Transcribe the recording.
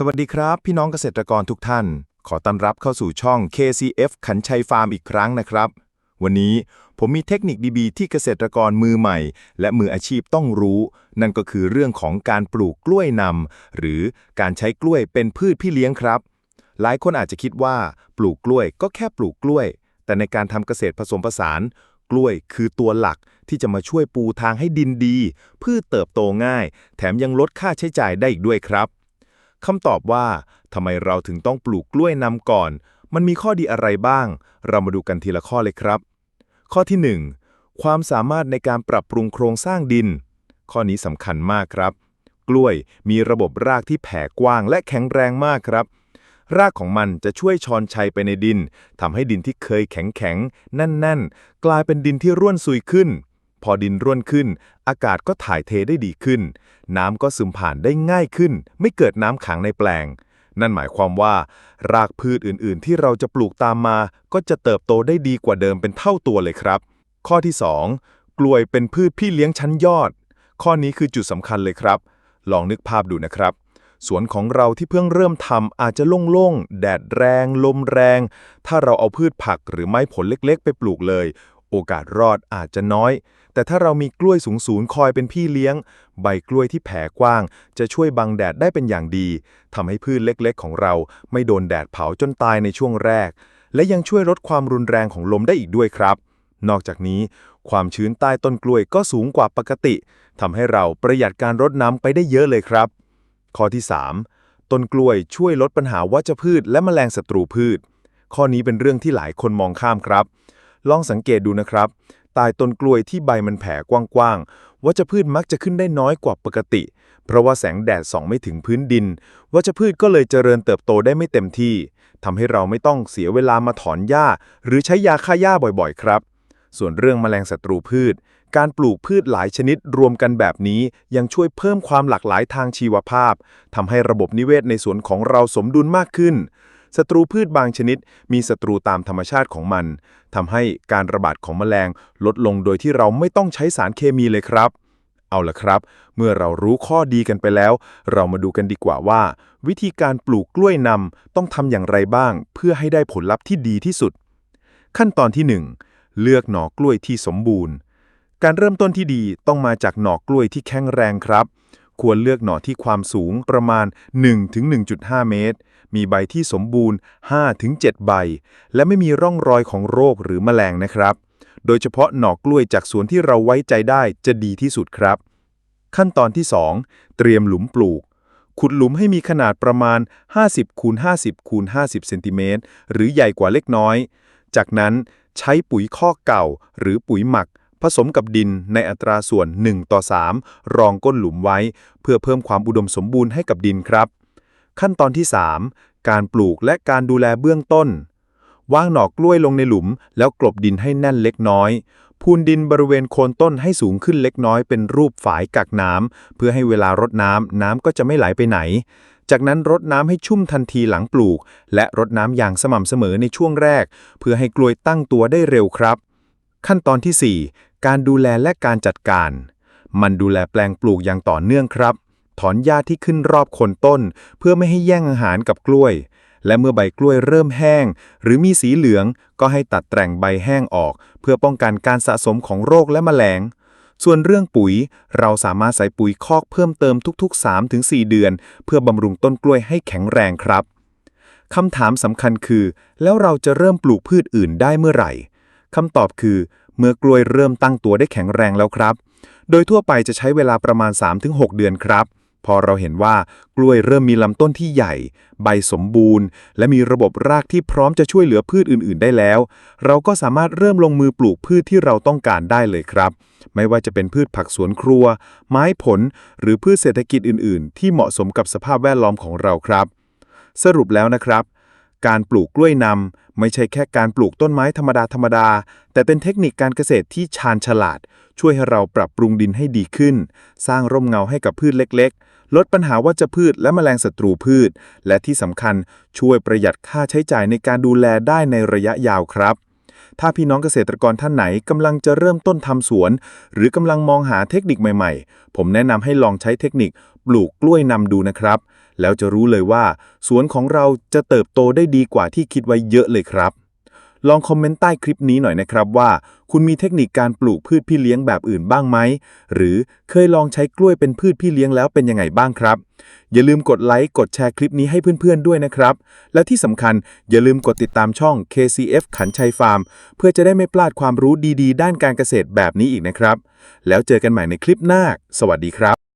สวัสดีครับ พี่น้องเกษตรกรทุกท่าน ขอต้อนรับเข้าสู่ช่อง KCF ขันชัยฟาร์มอีกครั้งนะครับ วันนี้ผมมีเทคนิคดีๆที่เกษตรกรมือใหม่ และมืออาชีพต้องรู้ นั่นก็คือเรื่องของการปลูกกล้วยนำหรือการใช้กล้วยเป็นพืชพี่เลี้ยงครับ หลายคนอาจจะคิดว่าปลูกกล้วยก็แค่ปลูกกล้วย แต่ในการทำเกษตรผสมผสาน กล้วยคือตัวหลักที่จะมาช่วยปูทางให้ดินดี พืชเติบโตง่าย แถมยังลดค่าใช้จ่ายได้อีกด้วยครับ คำตอบว่าทำไมเราถึงต้องปลูกกล้วยนำก่อน มันมีข้อดีอะไรบ้าง เรามาดูกันทีละข้อเลยครับ ข้อที่ 1 ความสามารถในการปรับปรุงโครงสร้างดิน ข้อนี้สำคัญมากครับ กล้วยมีระบบรากที่แผ่กว้างและแข็งแรงมากครับ รากของมันจะช่วยชอนชัยไปในดินทำให้ดินที่เคยแข็งแข็งแน่นๆ กลายเป็นดินที่ร่วนซุยขึ้น พอดินร่วนขึ้น อากาศก็ถ่ายเทได้ดีขึ้น น้ำก็ซึมผ่านได้ง่ายขึ้น ไม่เกิดน้ำขังในแปลง นั่นหมายความว่า รากพืชอื่น ๆ ที่เราจะปลูกตามมา ก็จะเติบโตได้ดีกว่าเดิมเป็นเท่าตัวเลยครับ ข้อที่ 2 กล้วยเป็นพืชพี่เลี้ยงชั้นยอด ข้อนี้คือจุดสำคัญเลยครับ ลองนึกภาพดูนะครับสวนของเราที่เพิ่งเริ่มทำอาจจะโล่งๆ แดดแรง ลมแรง ถ้าเราเอาพืชผักหรือไม้ผลเล็กๆ ไปปลูกเลย โอกาสรอดอาจจะน้อย แต่ถ้าเรามีกล้วยสูงๆคอยเป็นพี่เลี้ยง ใบกล้วยที่แผ่กว้าง จะช่วยบังแดดได้เป็นอย่างดีทำให้พืชเล็กๆ ของเรา ไม่โดนแดดเผาจนตายในช่วงแรก และยังช่วยลดความรุนแรงของลมได้อีกด้วยครับ นอกจากนี้ ความชื้นใต้ต้นกล้วยก็สูงกว่าปกติทำให้เราประหยัดการรดน้ำไปได้เยอะเลยครับ ข้อที่ 3 ต้นกล้วยช่วยลดปัญหาวัชพืช และแมลงศัตรูพืช ข้อนี้เป็นเรื่องที่หลายคนมองข้ามครับ ลองสังเกตดูนะครับใต้ต้นกล้วยที่ใบมันแผ่กว้างๆวัชพืชมักจะขึ้นได้น้อยกว่าปกติ เพราะว่าแสงแดดส่องไม่ถึงพื้นดินวัชพืชก็เลยเจริญเติบโตได้ไม่เต็มที่ทำให้เราไม่ต้องเสียเวลามาถอนหญ้า หรือใช้ยาฆ่าหญ้าบ่อยๆ ครับ ส่วนเรื่องแมลงศัตรูพืช การปลูกพืชหลายชนิดรวมกันแบบนี้ ยังช่วยเพิ่มความหลากหลายทางชีวภาพทำให้ระบบนิเวศในสวนของเราสมดุลมากขึ้น ศัตรูพืชบางชนิด มีศัตรูตามธรรมชาติของมันทำให้การระบาดของแมลงลดลงโดยที่เราไม่ต้องใช้สารเคมีเลยครับ เอาละครับ เมื่อเรารู้ข้อดีกันไปแล้ว เรามาดูกันดีกว่าว่า วิธีการปลูกกล้วยนำต้องทำอย่างไรบ้าง เพื่อให้ได้ผลลัพธ์ที่ดีที่สุด ขั้นตอนที่ 1 เลือกหน่อกล้วยที่สมบูรณ์ การเริ่มต้นที่ดีต้องมาจากหน่อกล้วยที่แข็งแรงครับ ควรเลือกหน่อที่ความสูงประมาณ 1-1.5 เมตร มีใบที่สมบูรณ์ 5-7 ใบ และไม่มีร่องรอยของโรคหรือแมลงนะครับ โดยเฉพาะหน่อกล้วยจากสวนที่เราไว้ใจได้จะดีที่สุดครับ ขั้นตอนที่ 2 เตรียมหลุมปลูก ขุดหลุมให้มีขนาดประมาณ 50คูณ50คูณ50เซนติเมตรหรือใหญ่กว่าเล็กน้อย จากนั้นใช้ปุ๋ยคอเก่าหรือปุ๋ยหมัก ผสมกับดินในอัตราส่วน 1 ต่อ 3 รองก้นหลุมไว้ เพื่อเพิ่มความอุดมสมบูรณ์ให้กับดินครับ ขั้นตอนที่ 3 การปลูกและการดูแลเบื้องต้น วางหน่อกล้วยลงในหลุม แล้วกลบดินให้แน่นเล็กน้อยพูนดินบริเวณโคนต้นให้สูงขึ้นเล็กน้อยเป็นรูปฝายกักน้ำเพื่อให้เวลารดน้ำน้ำก็จะไม่ไหลไปไหน จากนั้นรดน้ำให้ชุ่มทันทีหลังปลูก และรดน้ำอย่างสม่ำเสมอในช่วงแรก เพื่อให้กล้วยตั้งตัวได้เร็วครับ ขั้นตอนที่ 4 การดูแลและการจัดการ มันดูแลแปลงปลูกอย่างต่อเนื่องครับ ถอนหญ้าที่ขึ้นรอบโคนต้น เพื่อไม่ให้แย่งอาหารกับกล้วย และเมื่อใบกล้วยเริ่มแห้ง หรือมีสีเหลืองก็ให้ตัดแต่งใบแห้งออก เพื่อป้องกันการสะสมของโรคและแมลงส่วนเรื่องปุ๋ย เราสามารถใส่ปุ๋ยคอกเพิ่มเติมทุก ๆ 3-4 เดือน เพื่อบำรุงต้นกล้วยให้แข็งแรงครับ คำถามสำคัญคือ แล้วเราจะเริ่มปลูกพืชอื่นได้เมื่อไหร่ คำตอบคือ เมื่อกล้วยเริ่มตั้งตัวได้แข็งแรงแล้วครับ โดยทั่วไปจะใช้เวลาประมาณ 3-6 เดือนครับ พอเราเห็นว่ากล้วยเริ่มมีลำต้นที่ใหญ่ ใบสมบูรณ์ และมีระบบรากที่พร้อมจะช่วยเหลือพืชอื่น ๆ ได้แล้ว เราก็สามารถเริ่มลงมือปลูกพืชที่เราต้องการได้เลยครับ ไม่ว่าจะเป็นพืชผักสวนครัว ไม้ผล หรือพืชเศรษฐกิจอื่น ๆ ที่เหมาะสมกับสภาพแวดล้อมของเราครับ สรุปแล้วนะครับ การปลูกกล้วยนำไม่ใช่แค่การปลูกต้นไม้ธรรมดาธรรมดา แต่เป็นเทคนิคการเกษตรที่ชาญฉลาด ช่วยให้เราปรับปรุงดินให้ดีขึ้น สร้างร่มเงาให้กับพืชเล็ก ๆ ลดปัญหาวัชพืชและแมลงศัตรูพืช และที่สำคัญช่วยประหยัดค่าใช้จ่ายในการดูแลได้ในระยะยาวครับ ถ้าพี่น้องเกษตรกรท่านไหนกำลังจะเริ่มต้นทำสวน หรือกำลังมองหาเทคนิคใหม่ ๆ ผมแนะนำให้ลองใช้เทคนิค ปลูกกล้วยนำดูนะครับ แล้วจะรู้เลยว่า สวนของเราจะเติบโตได้ดีกว่าที่คิดไว้เยอะเลยครับ ลองคอมเมนต์ใต้คลิปนี้หน่อยนะครับว่า คุณมีเทคนิคการปลูกพืชพี่เลี้ยงแบบอื่นบ้างไหม หรือเคยลองใช้กล้วยเป็นพืชพี่เลี้ยงแล้วเป็นยังไงบ้างครับ อย่าลืมกดไลค์กดแชร์คลิปนี้ให้เพื่อนๆด้วยนะครับ และที่สำคัญอย่าลืมกดติดตามช่อง KCF ขันชัยฟาร์ม เพื่อจะได้ไม่พลาดความรู้ดีๆ ด้านการเกษตรแบบนี้อีกนะครับ แล้วเจอกันใหม่ในคลิปหน้า สวัสดีครับ